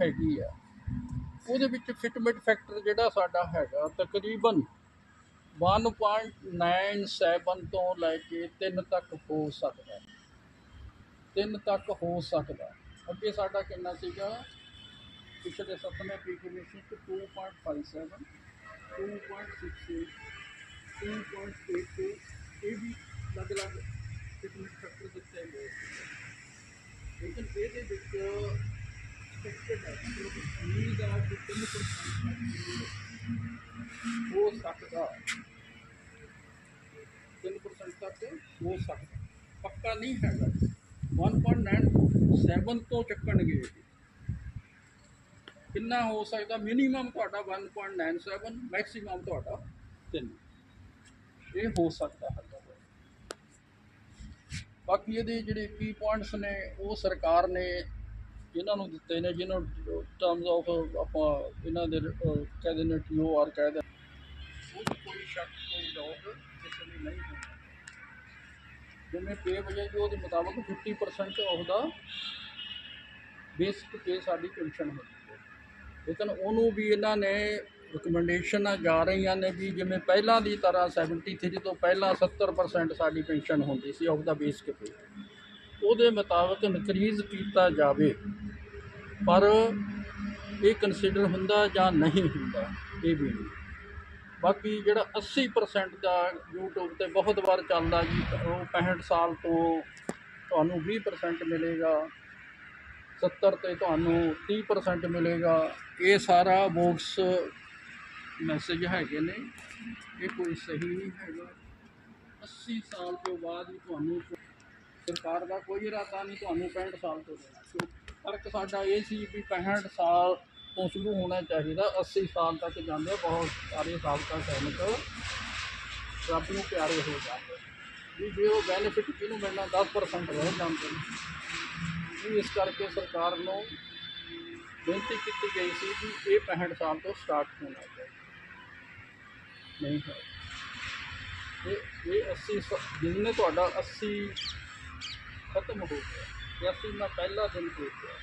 ਹੈਗੀ ਆ। ਉਹਦੇ ਵਿੱਚ ਫਿਟਮੈਂਟ ਫੈਕਟਰ ਜਿਹੜਾ ਸਾਡਾ ਹੈਗਾ ਤਕਰੀਬਨ 1.97 ਤੋਂ ਲੈ ਕੇ 3 ਤੱਕ ਹੋ ਸਕਦਾ। 3 ਤੱਕ ਹੋ ਸਕਦਾ। ਅੱਗੇ ਸਾਡਾ ਕਿੰਨਾ ਸੀਗਾ? ਪਿਛਲੇ ਸੱਤਵੇਂ ਪੀ ਕਮਿਸ਼ਨ ਚ 2.57 2.68 2.82 ਇਹ ਵੀ ਅਲੱਗ-ਅਲੱਗ ਫਿਟਮੈਂਟ ਫੈਕਟਰ ਦਿੱਤੇ ਗਏ ਲੇਕਿਨ ਇਹਦੇ ਵਿੱਚ ਹੈ ਕਿ ਉਮੀਦ ਹੈ ਕਿ 3% ਹੋ ਸਕਦਾ 3% ਤੱਕ ਹੋ ਸਕਦਾ ਪੱਕਾ ਨਹੀਂ ਹੈਗਾ 1.97 ਤੋਂ ਚੱਕਣਗੇ ਕਿੰਨਾ ਹੋ ਸਕਦਾ ਮਿਨੀਮਮ ਤੁਹਾਡਾ 1.97 ਮੈਕਸਿਮਮ ਤੁਹਾਡਾ 3 ਇਹ ਹੋ ਸਕਦਾ ਹੈ ਬਾਕੀ ਇਹਦੇ ਜਿਹੜੇ ਕੀ ਪੁਆਇੰਟਸ ਨੇ ਉਹ ਸਰਕਾਰ ਨੇ ਇਹਨਾਂ ਨੂੰ ਦਿੱਤੇ ਨੇ ਜਿਹਨਾਂ ਟਰਮਸ ਆਫ ਆਪਾਂ ਇਹਨਾਂ ਦੇ ਕਹਿ ਦਿੰਦੇ ਨੇ ਟੀਓਆਰ ਕਹਿ ਦਿੰਦੇ ਉਹ ਕੋਈ ਸ਼ੱਕ, ਕੋਈ ਡਾਊਟ ਕਿਸੇ ਲਈ ਨਹੀਂ ਹੁੰਦਾ ਜਿਵੇਂ ਪੇ ਵਜੇ ਉਹਦੇ ਮੁਤਾਬਕ 50% ਆਫ ਦਾ ਬੇਸਿਕ ਪੇ ਸਾਡੀ ਪੈਨਸ਼ਨ ਹੁੰਦੀ ਹੈ। ਲੇਕਿਨ ਉਹਨੂੰ ਵੀ ਇਹਨਾਂ ਨੇ ਰਿਕਮੈਂਡੇਸ਼ਨਾਂ ਜਾ ਰਹੀਆਂ ਨੇ ਵੀ ਜਿਵੇਂ ਪਹਿਲਾਂ ਦੀ ਤਰ੍ਹਾਂ 73 ਤੋਂ ਪਹਿਲਾਂ 70% ਸਾਡੀ ਪੈਨਸ਼ਨ ਹੁੰਦੀ ਸੀ ਆਫ ਦਾ ਬੇਸਿਕ ਪੇ ਉਹਦੇ ਮੁਤਾਬਕ ਇਨਕਰੀਜ਼ ਕੀਤਾ ਜਾਵੇ। ਪਰ ਇਹ ਕੰਸੀਡਰ ਹੁੰਦਾ ਜਾਂ ਨਹੀਂ ਹੁੰਦਾ, ਇਹ ਵੀ ਨਹੀਂ। ਬਾਕੀ ਜਿਹੜਾ 80% ਦਾ YouTube ਤੇ ਬਹੁਤ ਵਾਰ ਚੱਲਦਾ ਜੀ, ਉਹ 65 ਸਾਲ ਤੋਂ ਤੁਹਾਨੂੰ 20% ਮਿਲੇਗਾ 70 ਤੇ ਤੁਹਾਨੂੰ 30% ਮਿਲੇਗਾ। ਇਹ ਸਾਰਾ ਬੋਕਸ ਮੈਸੇਜ ਹੈਗੇ ਨੇ। ਇਹ ਕੋਈ ਸਹੀ ਨਹੀਂ ਹੈਗਾ। 80 ਸਾਲ ਤੋਂ ਬਾਅਦ ਵੀ ਤੁਹਾਨੂੰ ਸਰਕਾਰ ਦਾ ਕੋਈ ਇਰਾਦਾ ਨਹੀਂ, ਤੁਹਾਨੂੰ 65 ਸਾਲ ਤੋਂ। ਦੇਣਾ ਫ਼ਰਕ ਸਾਡਾ ਇਹ ਸੀ ਵੀ 65 ਸਾਲ ਤੋਂ ਸ਼ੁਰੂ ਹੋਣਾ ਚਾਹੀਦਾ। 80 ਸਾਲ ਤੱਕ ਜਾਂਦੇ ਬਹੁਤ ਸਾਰੇ ਸਾਬਕਾ ਸੈਨਿਕ ਰੱਬ ਨੂੰ ਪਿਆਰੇ ਹੋ ਜਾਂਦੇ ਵੀ ਜੇ ਉਹ ਬੈਨੀਫਿਟ ਕਿਹਨੂੰ ਮਿਲਣਾ 10% ਰਹਿ ਜਾਂਦੇ ਨੇ। ਵੀ ਇਸ ਕਰਕੇ ਸਰਕਾਰ ਨੂੰ ਬੇਨਤੀ ਕੀਤੀ ਗਈ ਸੀ ਕਿ ਇਹ 65 ਸਾਲ ਤੋਂ ਸਟਾਰਟ ਹੋਣਾ ਚਾਹੀਦਾ। ਨਹੀਂ ਹੈ ਇਹ ਇਹ 80 ਸ- ਜਿੰਨੇ ਤੁਹਾਡਾ 80 ਖਤਮ ਹੋ ਗਿਆ। ਤੇ 80 ਮੈਂ ਪਹਿਲਾ ਦਿਨ ਹੋ ਗਿਆ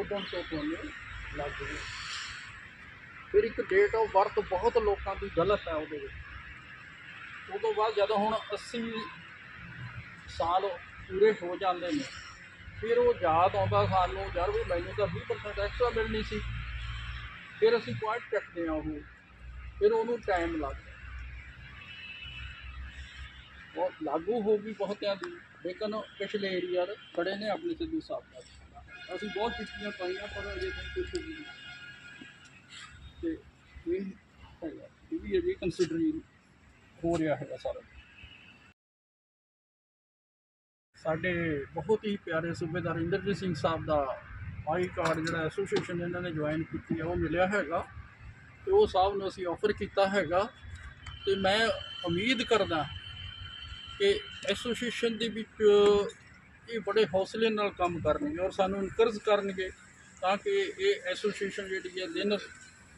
ਉਦੋਂ ਤੋਂ ਤੁਹਾਨੂੰ ਲੱਗ ਗਿਆ ਫਿਰ ਇੱਕ ਡੇਟ ਆਫ ਬਰਥ ਬਹੁਤ ਲੋਕਾਂ ਦੀ ਗਲਤ ਹੈ ਉਹਦੇ ਵਿੱਚ। ਉਦੋਂ ਬਾਅਦ ਜਦੋਂ ਹੁਣ 80 ਸਾਲ ਪੂਰੇ ਹੋ ਜਾਂਦੇ ਨੇ, ਫਿਰ ਉਹ ਯਾਦ ਆਉਂਦਾ ਸਾਨੂੰ, ਯਾਰ ਵੀ ਮੈਨੂੰ ਤਾਂ 20% ਐਕਸਟਰਾ ਮਿਲਣੀ ਸੀ। ਫਿਰ ਅਸੀਂ ਪੁਆਇੰਟ ਚੱਕਦੇ ਆ ਉਹ, ਫਿਰ ਉਹਨੂੰ ਟਾਈਮ ਲੱਗਦਾ। ਉਹ ਲਾਗੂ ਹੋ ਗਈ ਬਹੁਤਿਆਂ ਦੀ, ਲੇਕਿਨ ਪਿਛਲੇ ਏਰੀਆ ਖੜੇ ਨੇ ਆਪਣੇ ਸਿੱਧੂ ਸਾਹਿਬ ਨਾਲ ਅਸੀਂ ਬਹੁਤ ਚਿੱਠੀਆਂ ਪਾਈਆਂ, ਪਰ ਅਜੇ ਤੱਕ ਕੁਝ ਨਹੀਂ ਤੇ ਇਹ ਹੈਗਾ ਇਹ ਵੀ ਅਜੇ ਕੰਸੀਡਰ ਹੋ ਰਿਹਾ ਹੈਗਾ ਸਾਰਾ। ਸਾਡੇ ਬਹੁਤ ਹੀ ਪਿਆਰੇ ਸੂਬੇਦਾਰ ਇੰਦਰਜੀਤ ਸਿੰਘ ਸਾਹਿਬ ਦਾ ਆਈ ਕਾਰਡ ਜਿਹੜਾ ਐਸੋਸੀਏਸ਼ਨ ਇਹਨਾਂ ਨੇ ਜੁਆਇਨ ਕੀਤੀ ਹੈ ਉਹ ਮਿਲਿਆ ਹੈਗਾ। ਤੇ ਉਹ ਸਾਹਿਬ ਨੂੰ ਅਸੀਂ ਆਫਰ ਕੀਤਾ ਹੈਗਾ। ਤੇ ਮੈਂ ਉਮੀਦ ਕਰਦਾ ਕਿ ਐਸੋਸੀਏਸ਼ਨ ਦੇ ਵਿੱਚ ਇਹ ਬੜੇ ਹੌਸਲੇ ਨਾਲ ਕੰਮ ਕਰਨਗੇ ਔਰ ਸਾਨੂੰ ਇਨਕਰਜ ਕਰਨਗੇ ਤਾਂ ਕਿ ਇਹ ਐਸੋਸੀਏਸ਼ਨ ਜਿਹੜੀ ਹੈ ਦਿਨ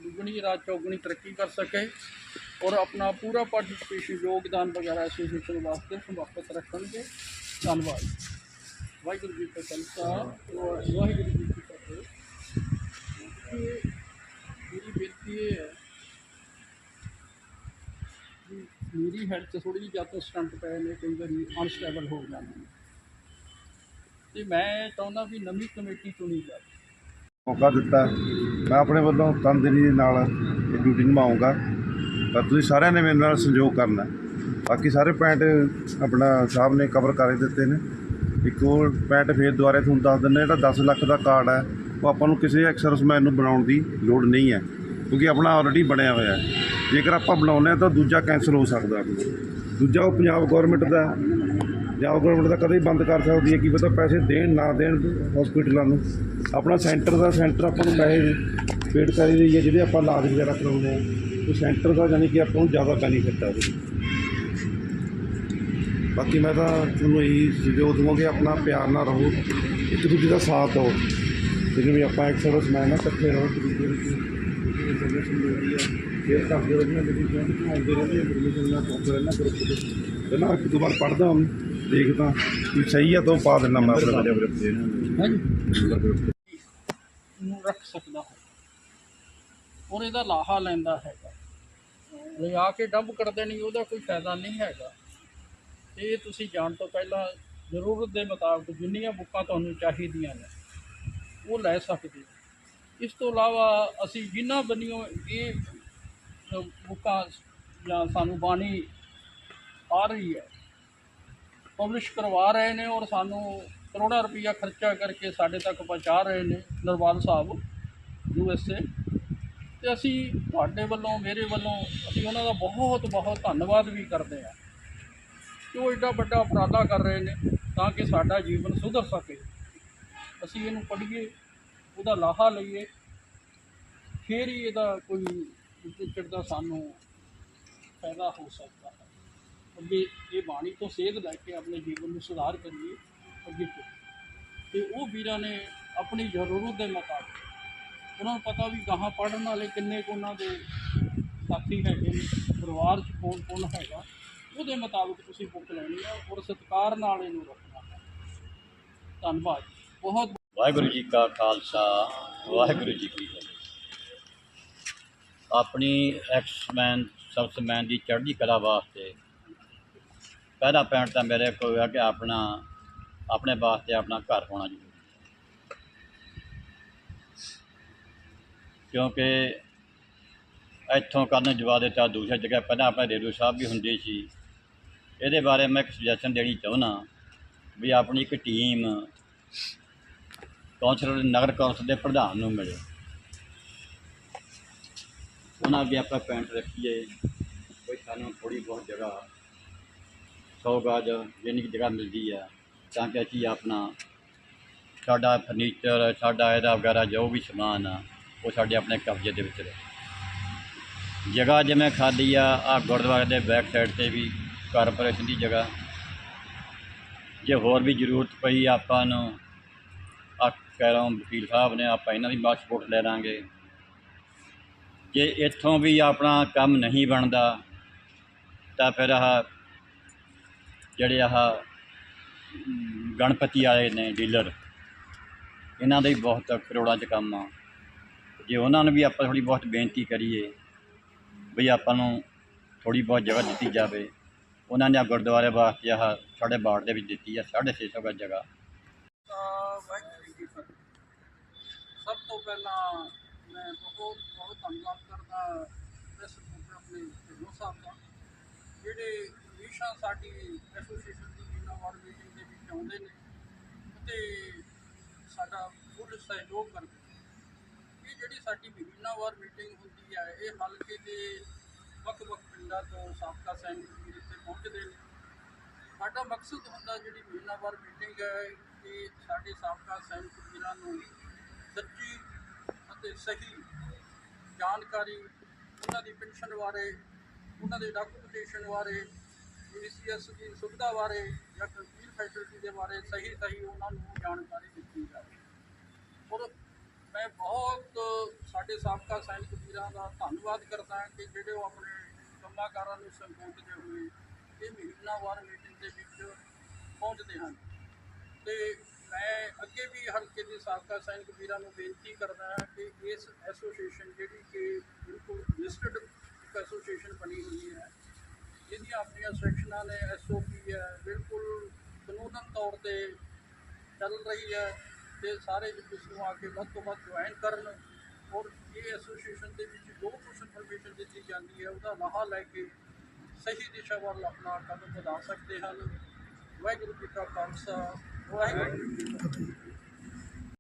ਦੁਗਣੀ, ਰਾਤ ਚੌਗਣੀ ਤਰੱਕੀ ਕਰ ਸਕੇ ਔਰ ਆਪਣਾ ਪੂਰਾ ਪਾਰਟਿਸਿਪੇਸ਼ਨ ਯੋਗਦਾਨ ਵਗੈਰਾ ਐਸੋਸੀਏਸ਼ਨ ਵਾਸਤੇ ਸਮਰਪਿਤ ਰੱਖਣਗੇ। ਧੰਨਵਾਦ। ਵਾਹਿਗੁਰੂ ਜੀ ਕਾ ਖਾਲਸਾ, ਵਾਹਿਗੁਰੂ ਜੀ ਕੀ ਫਤਿਹ ਇਹ ਮੇਰੀ ਬੇਨਤੀ ਇਹ ਹੈ ਵੀ ਮੇਰੀ ਹੈਡ 'ਚ ਥੋੜੀ ਜਿਹੀ ਜ਼ਿਆਦਾ ਸਟੰਟ ਪਏ ਨੇ, ਕਈ ਵਾਰੀ ਅਨਸਟੇਬਲ ਹੋ ਜਾਂਦੇ ਨੇ। ਤੇ ਮੈਂ ਚਾਹੁੰਦਾ ਵੀ ਨਵੀਂ ਕਮੇਟੀ ਚੁਣੀ ਜਾਵੇ। ਮੌਕਾ ਦਿੱਤਾ। ਮੈਂ ਆਪਣੇ ਵੱਲੋਂ ਤਨਦੇਹੀ ਦੇ ਨਾਲ ਇਹ ਡਿਊਟੀ ਨਿਭਾਊਂਗਾ। ਪਰ ਤੁਸੀਂ ਸਾਰਿਆਂ ਨੇ ਮੇਰੇ ਨਾਲ ਸਹਿਯੋਗ ਕਰਨਾ। ਬਾਕੀ ਸਾਰੇ ਪੁਆਇੰਟ ਆਪਣਾ ਸਾਹਿਬ ਨੇ ਕਵਰ ਕਰ ਹੀ ਦਿੱਤੇ ਨੇ। ਇੱਕ ਹੋਰ ਪੁਆਇੰਟ ਫੇਰ ਦੁਬਾਰੇ ਤੁਹਾਨੂੰ ਦੱਸ ਦਿੰਦਾ, ਜਿਹੜਾ 10 ਲੱਖ ਦਾ ਕਾਰਡ ਹੈ, ਉਹ ਆਪਾਂ ਨੂੰ ਕਿਸੇ ਐਕਸਰਸਮੈਨ ਨੂੰ ਬਣਾਉਣ ਦੀ ਲੋੜ ਨਹੀਂ ਹੈ। ਕਿਉਂਕਿ ਆਪਣਾ ਆਲਰੇਡੀ ਬਣਿਆ ਹੋਇਆ ਹੈ। ਜੇਕਰ ਆਪਾਂ ਬਣਾਉਂਦੇ ਹਾਂ ਤਾਂ ਦੂਜਾ ਕੈਂਸਲ ਹੋ ਸਕਦਾ। ਦੂਜਾ ਉਹ ਪੰਜਾਬ ਗਵਰਨਮੈਂਟ ਦਾ ਪੰਜਾਬ ਗਵਰਨਮੈਂਟ ਦਾ ਕਦੇ ਬੰਦ ਕਰ ਸਕਦੀ ਹੈ। ਕਿ ਪਤਾ ਪੈਸੇ ਦੇਣ, ਨਾ ਦੇਣ ਹਸਪੀਟਲਾਂ ਨੂੰ। ਆਪਣਾ ਸੈਂਟਰ ਦਾ ਸੈਂਟਰ ਆਪਾਂ ਨੂੰ ਪੈਸੇ ਪੇਡ ਕਰੀ ਰਹੀ ਹੈ ਜਿਹਦੇ ਆਪਾਂ ਇਲਾਜ ਵਗੈਰਾ ਕਰਾਉਂਦੇ ਆ ਉਹ ਸੈਂਟਰ ਦਾ ਜਾਨੀ ਕਿ ਆਪਾਂ ਨੂੰ ਜ਼ਿਆਦਾ ਬੈਨੀਫਿਟ ਆ ਉਹਦੇ ਬਾਕੀ ਮੈਂ ਤਾਂ ਤੁਹਾਨੂੰ ਇਹੀ ਸਹਿਯੋਗ ਦਵਾਂਗੇ ਆਪਣਾ ਪਿਆਰ ਨਾਲ ਰਹੋ। ਇੱਕ ਦੂਜੇ ਦਾ ਸਾਥ ਦਿਓ। ਜਿਵੇਂ ਵੀ ਆਪਾਂ ਇੱਕ ਸਰਵਿਸਮੈਨ ਆ, ਇਕੱਠੇ ਰਹੋ। ਇੱਕ ਦੂਜੇ ਦੀ ਇਨਫੋਰਮੇਸ਼ਨ ਮਿਲਦੀ ਹੈ ਸ਼ੇਅਰ ਕਰਦੇ ਰਹਿੰਦੇ ਹਾਂ ਜੁਆਇਨ ਆਉਂਦੇ ਰਹਿੰਦੇ ਇਨਫੋਰਮੇਸ਼ਨ ਨਾਲ ਪਹੁੰਚ ਰਹਿਣਾ ਗਰੁੱਪ ਦੇ ਪਹਿਲਾਂ ਇੱਕ ਦੋ ਵਾਰ ਪੜ੍ਹਦਾ ਹਾਂ ਦੇਖਦਾ ਵੀ ਸਹੀ ਆ ਤਾਂ ਪਾ ਦਿੰਦਾ ਮੈਂ ਆਪਣੇ ਹਾਂਜੀ ਨੂੰ ਰੱਖ ਸਕਦਾ ਹੈ। ਔਰ ਇਹਦਾ ਲਾਹਾ ਲੈਂਦਾ ਹੈਗਾ। ਲਿਆ ਕੇ ਡੰਪ ਕਰ ਦੇਣੀ ਉਹਦਾ ਕੋਈ ਫਾਇਦਾ ਨਹੀਂ ਹੈਗਾ। ਇਹ ਤੁਸੀਂ ਜਾਣ ਤੋਂ ਪਹਿਲਾਂ ਜ਼ਰੂਰਤ ਦੇ ਮੁਤਾਬਕ ਜਿੰਨੀਆਂ ਬੁੱਕਾਂ ਤੁਹਾਨੂੰ ਚਾਹੀਦੀਆਂ ਨੇ ਉਹ ਲੈ ਸਕਦੇ ਹੋ। ਇਸ ਤੋਂ ਇਲਾਵਾ ਅਸੀਂ ਜਿਨ੍ਹਾਂ ਬੰਨਿਓ ਇਹ ਬੁੱਕਾਂ ਜਾਂ ਸਾਨੂੰ ਬਾਣੀ ਆ ਰਹੀ ਹੈ। ਪਬਲਿਸ਼ ਕਰਵਾ ਰਹੇ ਨੇ ਔਰ ਸਾਨੂੰ ਕਰੋੜਾਂ ਰੁਪਈਆ ਖਰਚਾ ਕਰਕੇ ਸਾਡੇ ਤੱਕ ਪਹੁੰਚਾ ਰਹੇ ਨੇ ਨਰਵਾਲ ਸਾਹਿਬ, ਯੂ ਐਸ ਏ। ਤੇ ਅਸੀਂ ਤੁਹਾਡੇ ਵੱਲੋਂ, ਮੇਰੇ ਵੱਲੋਂ ਅਸੀਂ ਉਹਨਾਂ ਦਾ ਬਹੁਤ ਬਹੁਤ ਧੰਨਵਾਦ ਵੀ ਕਰਦੇ ਹਾਂ। ਕਿ ਉਹ ਐਡਾ ਵੱਡਾ ਉਪਰਾਲਾ ਕਰ ਰਹੇ ਨੇ ਤਾਂ ਕਿ ਸਾਡਾ ਜੀਵਨ ਸੁਧਰ ਸਕੇ। ਅਸੀਂ ਇਹਨੂੰ ਪੜ੍ਹੀਏ, ਉਹਦਾ ਲਾਹਾ ਲਈਏ, ਫਿਰ ਹੀ ਇਹਦਾ ਕੋਈ ਟਿਕਟ ਦਾ ਸਾਨੂੰ ਫਾਇਦਾ ਹੋ ਸਕਦਾ ਹੈ। ਅੱਗੇ ਇਹ ਬਾਣੀ ਤੋਂ ਸੇਧ ਲੈ ਕੇ ਆਪਣੇ ਜੀਵਨ ਨੂੰ ਸੁਧਾਰ ਕਰੀਏ, ਅੱਗੇ ਤੋਂ ਤੇ ਉਹ ਵੀਰਾਂ ਨੇ ਆਪਣੀ ਜ਼ਰੂਰਤ ਦੇ ਮੁਤਾਬਕ ਉਹਨਾਂ ਨੂੰ ਪਤਾ ਵੀ ਗਾਹਾਂ ਪੜਨ ਵਾਲੇ ਕਿੰਨੇ ਕੁ ਉਹਨਾਂ ਦੇ ਸਾਥੀ ਹੈਗੇ ਨੇ, ਪਰਿਵਾਰ 'ਚ ਕੌਣ ਕੌਣ ਹੈਗਾ, ਉਹਦੇ ਮੁਤਾਬਕ ਤੁਸੀਂ ਬੁੱਕ ਲੈਣੀ ਹੈ ਔਰ ਸਤਿਕਾਰ ਨਾਲ ਇਹਨੂੰ ਰੱਖਣਾ ਹੈ। ਧੰਨਵਾਦ। ਬਹੁਤ ਵਾਹਿਗੁਰੂ ਜੀ ਕਾ ਖਾਲਸਾ, ਵਾਹਿਗੁਰੂ ਜੀ ਕੀ ਫਤਿਹ। ਆਪਣੀ ਐਕਸਮੈਨ ਸਰਵਸਮੈਨ ਦੀ ਚੜ੍ਹਦੀ ਕਲਾ ਵਾਸਤੇ। ਪਹਿਲਾ ਪੈਣ ਤਾਂ ਮੇਰੇ ਕੋਲ ਹੈ ਕਿ ਆਪਣਾ, ਆਪਣੇ ਵਾਸਤੇ ਆਪਣਾ ਘਰ ਹੋਣਾ ਜ਼ਰੂਰੀ ਕਿਉਂਕਿ ਇੱਥੋਂ ਕਰਨ ਜਵਾ ਦਿੱਤਾ, ਦੂਸਰੀ ਜਗ੍ਹਾ ਪਹਿਲਾਂ ਆਪਣੇ ਰੇਡੂ ਸਾਹਿਬ ਵੀ ਹੁੰਦੇ ਸੀ। ਇਹਦੇ ਬਾਰੇ ਮੈਂ ਇੱਕ ਸੁਜੈਸ਼ਨ ਦੇਣੀ ਚਾਹੁੰਦਾ ਵੀ ਆਪਣੀ ਇੱਕ ਟੀਮ ਕੌਂਸਲਰ ਨਗਰ ਕੌਂਸਲ ਦੇ ਪ੍ਰਧਾਨ ਨੂੰ ਮਿਲੇ। ਉਹਨਾਂ ਅੱਗੇ ਆਪਾਂ ਪੈਂਟ ਰੱਖੀਏ ਕੋਈ ਸਾਨੂੰ ਥੋੜੀ ਬਹੁਤ ਜਗ੍ਹਾ, ਸੌ ਗਾਜ ਜਿੰਨੀ ਕੁ ਜਗ੍ਹਾ ਮਿਲਦੀ ਆ ਤਾਂ ਕਿ ਅਸੀਂ ਆਪਣਾ ਸਾਡਾ ਫਰਨੀਚਰ ਸਾਡਾ ਇਹਦਾ ਵਗੈਰਾ ਜੋ ਵੀ ਸਮਾਨ ਆ, ਉਹ ਸਾਡੇ ਆਪਣੇ ਕਬਜ਼ੇ ਦੇ ਵਿੱਚ ਰਹੇ। ਜਗ੍ਹਾ ਜਿਵੇਂ ਖਾਲੀ ਆ ਆ ਗੁਰਦੁਆਰੇ ਦੇ ਬੈਕ ਸਾਈਡ ਤੇ ਵੀ ਕਾਰਪੋਰੇਸ਼ਨ ਦੀ ਜਗ੍ਹਾ। ਜੇ ਹੋਰ ਵੀ ਜ਼ਰੂਰਤ ਪਈ ਆਪਾਂ ਨੂੰ ਆ ਕਹਿ ਰਹਾ ਵਕੀਲ ਸਾਹਿਬ ਨੇ, ਆਪਾਂ ਇਹਨਾਂ ਦੀ ਬਾਅਦ ਸਪੋਰਟ ਲੈ ਲਾਂਗੇ। ਜੇ ਇੱਥੋਂ ਵੀ ਆਪਣਾ ਕੰਮ ਨਹੀਂ ਬਣਦਾ, ਤਾਂ ਫਿਰ ਆਹ ਜਿਹੜੇ ਆਹ ਗਣਪਤੀ ਵਾਲੇ ਨੇ ਡੀਲਰ, ਇਹਨਾਂ ਦਾ ਹੀ ਬਹੁਤ ਕਰੋੜਾਂ 'ਚ ਕੰਮ ਆ। ਜੇ ਉਹਨਾਂ ਨੂੰ ਵੀ ਆਪਾਂ ਥੋੜੀ ਬਹੁਤ ਬੇਨਤੀ ਕਰੀਏ ਵੀ ਆਪਾਂ ਨੂੰ ਥੋੜੀ ਬਹੁਤ ਜਗ੍ਹਾ ਦਿੱਤੀ ਜਾਵੇ, ਉਹਨਾਂ ਨੇ ਆਹ ਗੁਰਦੁਆਰੇ ਵਾਸਤੇ ਆਹ ਸਾਡੇ ਬਾੜ ਦੇ ਵਿੱਚ ਦਿੱਤੀ ਆ 650 ਗਜ ਜਗ੍ਹਾ। ਤਾਂ ਸਭ ਤੋਂ ਪਹਿਲਾਂ ਮੈਂ ਬਹੁਤ ਬਹੁਤ ਧੰਨਵਾਦ ਕਰਦਾ ਪ੍ਰੈਸ ਰਿਪੋਰਟਰ ਆਪਣੇ ਢਿੱਲੋਂ ਸਾਹਿਬ ਦਾ ਜਿਹੜੇ ਹਮੇਸ਼ਾ ਸਾਡੀ ਐਸੋਸੀਏਸ਼ਨ ਦੀ ਮਹੀਨਾਵਾਰ ਮੀਟਿੰਗ ਦੇ ਵਿੱਚ ਆਉਂਦੇ ਨੇ ਅਤੇ ਸਾਡਾ ਫੁੱਲ ਸਹਿਯੋਗ ਕਰਦੇ ਨੇ ਇਹ ਜਿਹੜੀ ਸਾਡੀ ਮਹੀਨਾਵਾਰ ਮੀਟਿੰਗ ਹੁੰਦੀ ਹੈ, ਇਹ ਹਲਕੇ ਦੇ ਵੱਖ-ਵੱਖ ਪਿੰਡਾਂ ਤੋਂ ਸਾਬਕਾ ਸੈਨਿਕ ਵੀਰ ਇੱਥੇ ਪਹੁੰਚਦੇ ਨੇ ਸਾਡਾ ਮਕਸਦ ਹੁੰਦਾ ਜਿਹੜੀ ਮਹੀਨਾਵਾਰ ਮੀਟਿੰਗ ਹੈ ਕਿ ਸਾਡੇ ਸਾਬਕਾ ਸੈਨਿਕ ਵੀਰਾਂ ਨੂੰ ਸੱਚੀ ਅਤੇ ਸਹੀ ਜਾਣਕਾਰੀ ਉਹਨਾਂ ਦੀ ਪੈਨਸ਼ਨ ਬਾਰੇ, ਉਹਨਾਂ ਦੇ ਡਾਕੂਮੈਂਟੇਸ਼ਨ ਬਾਰੇ ਈਸੀਐਸ ਦੀ ਸੁਵਿਧਾ ਬਾਰੇ ਜਾਂ ਕੰਪਿਊਟਰ ਫੈਸਿਲਿਟੀ ਦੇ ਬਾਰੇ ਸਹੀ ਸਹੀ ਉਹਨਾਂ ਨੂੰ ਜਾਣਕਾਰੀ ਦਿੱਤੀ ਜਾਵੇ। ਔਰ ਮੈਂ ਬਹੁਤ ਸਾਡੇ ਸਾਬਕਾ ਸੈਨਿਕ ਵੀਰਾਂ ਦਾ ਧੰਨਵਾਦ ਕਰਦਾ ਹਾਂ ਕਿ ਜਿਹੜੇ ਉਹ ਆਪਣੇ ਕੰਮਾਂ ਨੂੰ ਸੰਬੋਧਦੇ ਹੋਏ ਇਹ ਮਹੀਨਾਵਾਰ ਮੀਟਿੰਗ ਦੇ ਵਿੱਚ ਪਹੁੰਚਦੇ ਹਨ। ਤੇ ਅੱਗੇ ਵੀ ਹਲਕੇ ਦੇ ਸਾਬਕਾ ਸੈਨਿਕ ਵੀਰਾਂ ਨੂੰ ਬੇਨਤੀ ਕਰਦਾ ਹੈ ਕਿ ਇਸ ਐਸੋਸੀਏਸ਼ਨ ਜਿਹੜੀ ਕਿ ਬਿਲਕੁਲ ਲਿਸਟਡ ਐਸੋਸੀਏਸ਼ਨ ਬਣੀ ਹੋਈ ਹੈ ਇਹਦੀਆਂ ਆਪਣੀਆਂ ਸੈਕਸ਼ਨਾਂ ਨੇ ਐਸਓਪੀ ਹੈ, ਬਿਲਕੁਲ ਕਾਨੂੰਨਨ ਤੌਰ ਤੇ ਚੱਲ ਰਹੀ ਹੈ ਤੇ ਸਾਰੇ ਇਸ ਨੂੰ ਆ ਕੇ ਵੱਧ ਤੋਂ ਵੱਧ ਜੁਆਇਨ ਕਰਨ ਔਰ ਇਹ ਐਸੋਸੀਏਸ਼ਨ ਦੇ ਵਿੱਚ ਜੋ ਕੁਛ ਇਨਫੋਰਮੇਸ਼ਨ ਦਿੱਤੀ ਜਾਂਦੀ ਹੈ, ਉਹਦਾ ਲਾਹਾ ਲੈ ਕੇ ਸਹੀ ਦਿਸ਼ਾ ਵੱਲ ਆਪਣਾ ਕਦਮ ਵਧਾ ਸਕਦੇ ਹਨ। ਵਾਹਿਗੁਰੂ ਜੀ ਕਾ ਖਾਲਸਾ, ਵਾਹਿਗੁਰੂ ਜੀ ਕੀ ਫਤਿਹ।